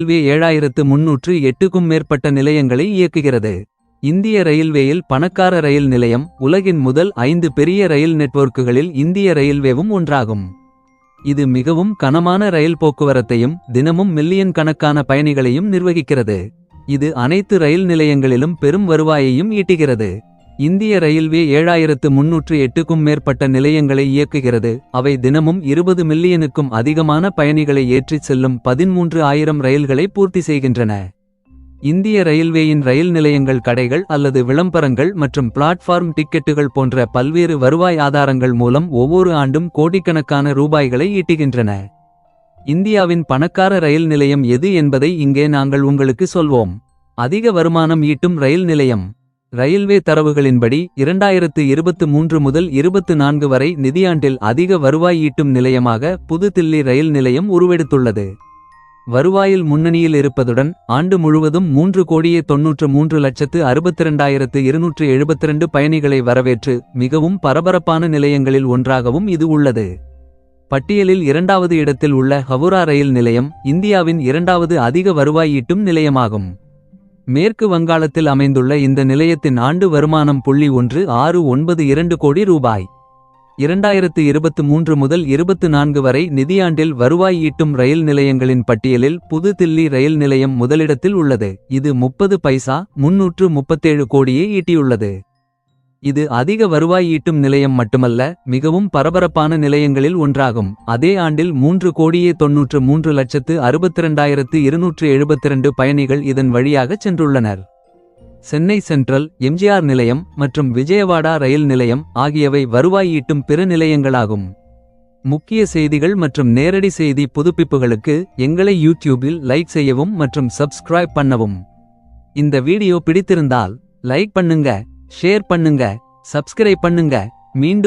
Railway ஏழாயிரத்து முன்னூற்று எட்டுக்கும் மேற்பட்ட நிலையங்களை இயக்குகிறது. இந்திய ரயில்வேயில் பணக்கார ரயில் நிலையம் உலகின் முதல் ஐந்து பெரிய ரயில் நெட்வொர்க்குகளில் இந்திய ரயில்வேவும் ஒன்றாகும். இது மிகவும் கனமான ரயில் போக்குவரத்தையும் தினமும் மில்லியன் கணக்கான பயணிகளையும் நிர்வகிக்கிறது. இது அனைத்து ரயில் நிலையங்களிலும் பெரும் வருவாயையும் ஈட்டுகிறது. இந்திய ரயில்வே ஏழாயிரத்து முன்னூற்று எட்டுக்கும் மேற்பட்ட நிலையங்களை இயக்குகிறது. அவை தினமும் இருபது மில்லியனுக்கும் அதிகமான பயணிகளை ஏற்றிச் செல்லும் பதின்மூன்று ஆயிரம் ரயில்களை பூர்த்தி செய்கின்றன. இந்திய ரயில்வேயின் ரயில் நிலையங்கள் கடைகள் அல்லது விளம்பரங்கள் மற்றும் பிளாட்ஃபார்ம் டிக்கெட்டுகள் போன்ற பல்வேறு வருவாய் ஆதாரங்கள் மூலம் ஒவ்வொரு ஆண்டும் கோடிக்கணக்கான ரூபாய்களை ஈட்டுகின்றன. இந்தியாவின் பணக்கார ரயில் நிலையம் எது என்பதை இங்கே நாங்கள் உங்களுக்கு சொல்வோம். அதிக வருமானம் ஈட்டும் ரயில் நிலையம். ரயில்வே தரவுகளின்படி இரண்டாயிரத்து இருபத்து மூன்று முதல் இருபத்து நான்கு வரை நிதியாண்டில் அதிக வருவாய் ஈட்டும் நிலையமாக புதுதில்லி ரயில் நிலையம் உருவெடுத்துள்ளது. வருவாயில் முன்னணியில் இருப்பதுடன் ஆண்டு முழுவதும் மூன்று கோடியே தொன்னூற்று மூன்று லட்சத்து அறுபத்திரண்டாயிரத்து இருநூற்று எழுபத்திரண்டு பயணிகளை வரவேற்று மிகவும் பரபரப்பான நிலையங்களில் ஒன்றாகவும் இது உள்ளது. பட்டியலில் இரண்டாவது இடத்தில் உள்ள ஹவுரா ரயில் நிலையம் இந்தியாவின் இரண்டாவது அதிக வருவாய் ஈட்டும் நிலையமாகும். மேற்கு வங்காளத்தில் அமைந்துள்ள இந்த நிலையத்தின் ஆண்டு வருமானம் புள்ளி ஒன்று ஆறு ஒன்பது இரண்டு கோடி ரூபாய். இரண்டாயிரத்து இருபத்து மூன்று முதல் இருபத்து நான்கு வரை நிதியாண்டில் வருவாய் ஈட்டும் ரயில் நிலையங்களின் பட்டியலில் புது தில்லி ரயில் நிலையம் முதலிடத்தில் உள்ளது. இது முப்பது பைசா முன்னூற்று முப்பத்தேழு கோடியே ஈட்டியுள்ளது. இது அதிக வருவாய் ஈட்டும் நிலையம் மட்டுமல்ல மிகவும் பரபரப்பான நிலையங்களில் ஒன்றாகும். அதே ஆண்டில் மூன்று கோடியே தொன்னூற்று மூன்று லட்சத்து அறுபத்திரண்டாயிரத்து இருநூற்று எழுபத்திரண்டு பயணிகள் இதன் வழியாகச் சென்றுள்ளனர். சென்னை சென்ட்ரல் எம்ஜிஆர் நிலையம் மற்றும் விஜயவாடா ரயில் நிலையம் ஆகியவை வருவாய் ஈட்டும் பிற நிலையங்களாகும். முக்கிய செய்திகள் மற்றும் நேரடி செய்தி புதுப்பிப்புகளுக்கு எங்களை யூடியூபில் லைக் செய்யவும் மற்றும் சப்ஸ்கிரைப் பண்ணவும். இந்த வீடியோ பிடித்திருந்தால் லைக் பண்ணுங்க ஷேர் பண்ணுங்க சப்ஸ்கிரைப் பண்ணுங்க. மீண்டும்